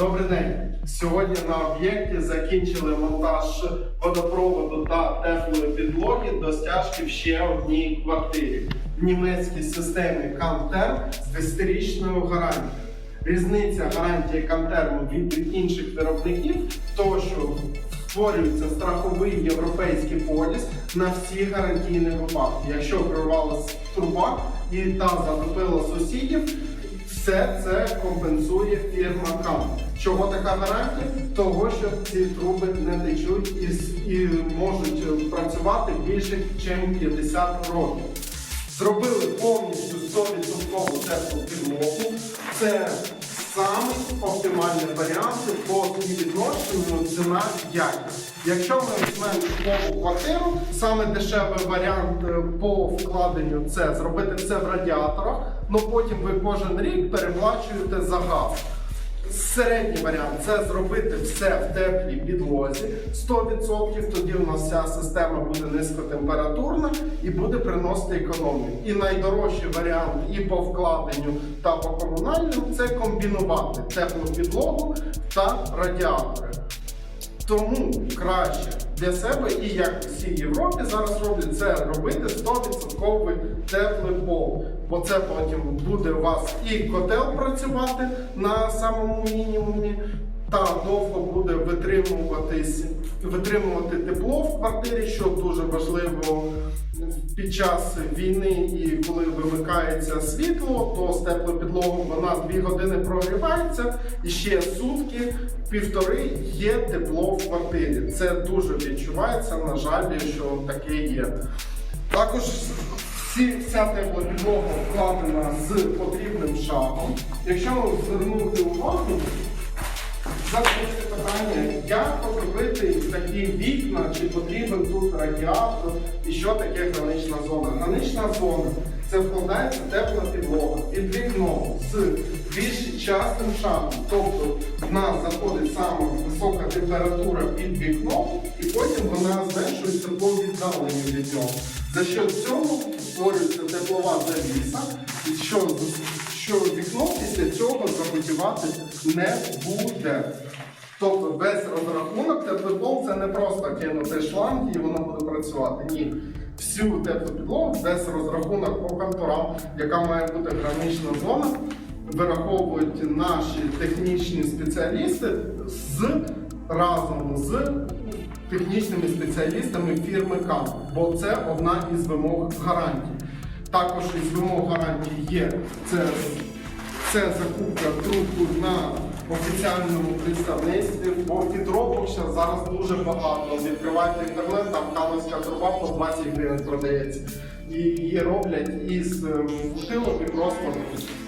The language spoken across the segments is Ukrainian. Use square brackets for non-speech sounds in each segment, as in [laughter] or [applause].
Добрий день. Сьогодні на об'єкті закінчили монтаж водопроводу та теплої підлоги до стяжки в ще одній квартирі в німецькій системі Кантерм з 10-річною гарантією. Різниця гарантії Кантерму від інших виробників тому, що створюється страховий європейський поліс на всі гарантійні випадки. Якщо прорвалася труба і та затопила сусідів, все це компенсує фірма КАМ. Чого така гарантія? Того, що ці труби не течуть і, і можуть працювати більше, ніж 50 років. Зробили повністю 100% теплу підмогу. Це самий оптимальний варіант по співвідношенню ціна якість. Якщо ми візьмемо житлову квартиру, саме дешевий варіант е, по вкладенню це зробити все в радіаторах, але потім ви кожен рік переплачуєте за газ. Середній варіант це зробити все в теплій підлозі 100%, тоді у нас вся система буде низькотемпературна і буде приносити економію. І найдорожчий варіант і по вкладенню та по комунальному це комбінувати теплу підлогу та радіатори. Тому краще для себе і як в всій Європі зараз роблять це робити 100% теплий пол. Бо це потім буде у вас і котел працювати на самому мінімумі, та довго буде витримуватись, витримувати тепло в квартирі, що дуже важливо під час війни і коли вимикається світло, то з теплою підлогою вона 2 години прогрівається і ще сутки, півтори є тепло в квартирі. Це дуже відчувається, на жаль, що таке є. Також всі, вся тепла підлога вкладена з потрібним шагом. Якщо звернути увагу, Задайте питання, як поробити такі вікна, чи потрібен тут радіатор, і що таке гранична зона. Гранична зона це вкладається тепла підлога під вікном з більш частим шагом. Тобто в нас заходить саме висока температура під вікном, і потім вона зменшується по віддаленню від нього. За що цього створюється теплова завіса, і що, що вікно після цього запотівати не буде. Тобто без розрахунок теплопол це не просто кинути шланг і воно буде працювати. Ні. Всю теплу підлогу без розрахунок по контурам, яка має бути гранична зона, вираховують наші технічні спеціалісти з разом з технічними спеціалістами фірми КАМ, бо це одна із вимог гарантій. Також із вимог гарантії є це, це закупка трубку на офіціальному представництві, бо підробок ще зараз дуже багато. Відкривайте інтернет, там калинська труба по 20 гривень продається. І її роблять із ем, бутилок і просто,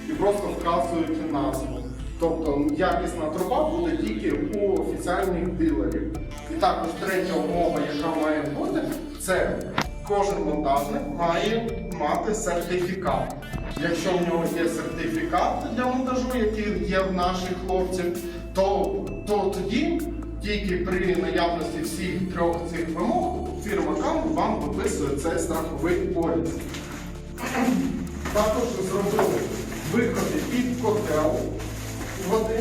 і просто вказують назву. Тобто якісна труба буде тільки у офіціальних дилерів. І також третя умова, яка має бути, це кожен монтажник має мати сертифікат. Якщо в нього є сертифікат для монтажу, який є в наших хлопців, то, то тоді тільки при наявності всіх трьох цих вимог фірма КАМ вам виписує цей страховий поліс. Також зробили виходи під котел води.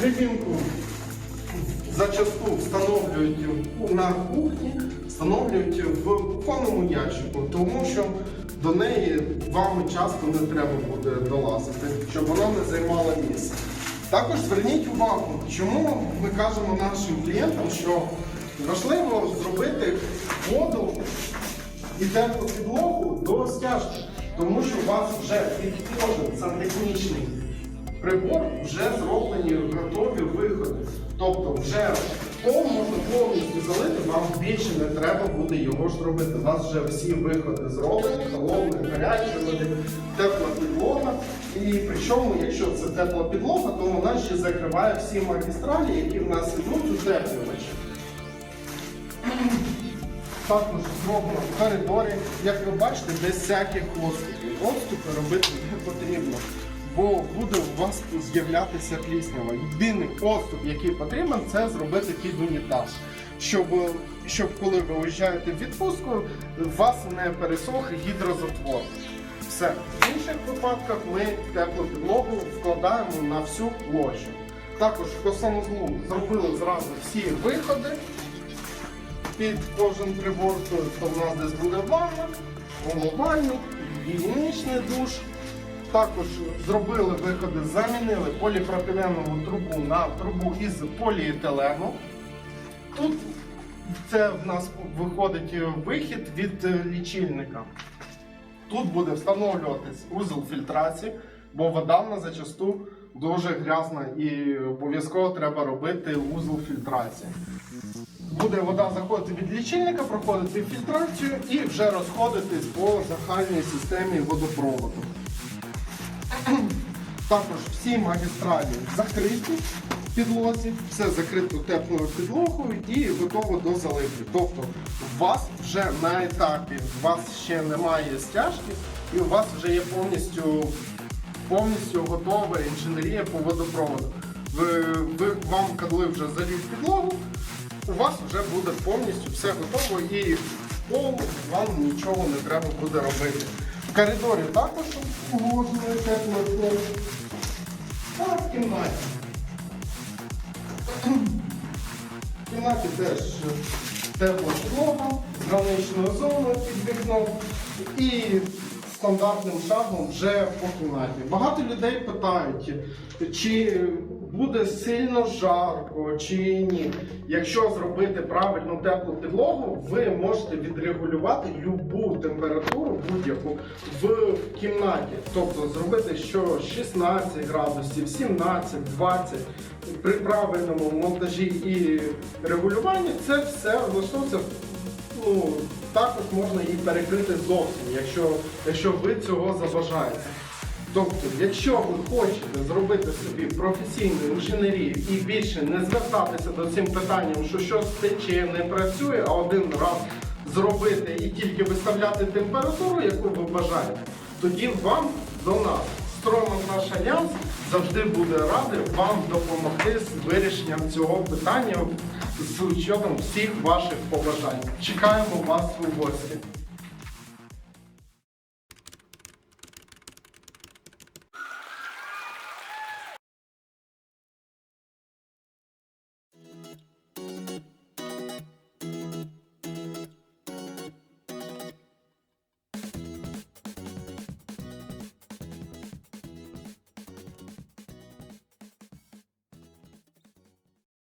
Грибінку зачасту встановлюють на кухні, встановлюють в кухонному ящику, тому що до неї вам часто не треба буде долазити, щоб вона не займала місце. Також зверніть увагу, чому ми кажемо нашим клієнтам, що важливо зробити воду і теплу підлогу до стяжки, тому що у вас вже під кожен сантехнічний прибор вже зроблені готові виходи. Тобто вже пол можна повністю залити, вам більше не треба буде його ж робити. У вас вже всі виходи зроблені, холодні, гарячі води, тепла підлога. І причому, якщо це тепла підлога, то вона ще закриває всі магістралі, які в нас ідуть утеплювачі. Також зроблено в коридорі, як ви бачите, без всяких отступів. Отступи робити не потрібно, бо буде у вас з'являтися пліснява. Єдиний отступ, який потрібен, це зробити під унітаз. Щоб, щоб коли ви виїжджаєте в відпустку, у вас не пересох гідрозатвор. Все. В інших випадках ми теплу підлогу вкладаємо на всю площу. Також по санузлу зробили зразу всі виходи під кожен прибор. Тобто в нас десь буде ванна, умивальник, гігієнічний душ. Також зробили виходи, замінили поліпропіленову трубу на трубу із поліетилену. Тут це в нас виходить вихід від е, лічильника. Тут буде встановлюватись узел фільтрації, бо вода в нас зачасту дуже грязна і обов'язково треба робити узел фільтрації. Буде вода заходити від лічильника, проходити фільтрацію і вже розходитись по загальній системі водопроводу. Також всі магістралі закриті підлозі, все закрито теплою підлогою і готово до заливки. Тобто у вас вже на етапі, у вас ще немає стяжки, і у вас вже є повністю, повністю готова інженерія по водопроводу. Ви, ви, вам, коли вже залють підлогу, у вас вже буде повністю все готово і в пол вам нічого не треба буде робити. Коридорі також теплою пол. А в кімнаті. В [clears throat] кімнаті теж тепла підлога граничною зоною під вікном і стандартним шагом вже по кімнаті. Багато людей питають, чи буде сильно жарко, чи ні. Якщо зробити правильну теплу підлогу, ви можете відрегулювати любу температуру будь-яку в кімнаті. Тобто зробити що 16 градусів, 17, 20 при правильному монтажі і регулюванні це все влаштовується. Ну, також можна її перекрити зовсім, якщо, якщо ви цього забажаєте. Тобто, якщо ви хочете зробити собі професійну інженерію і більше не звертатися до цим питанням, що щось тече, не працює, а один раз зробити і тільки виставляти температуру, яку ви бажаєте, тоді вам до нас. Строман наш альянс завжди буде радий вам допомогти з вирішенням цього питання з учетом всіх ваших побажань. Чекаємо вас у гості.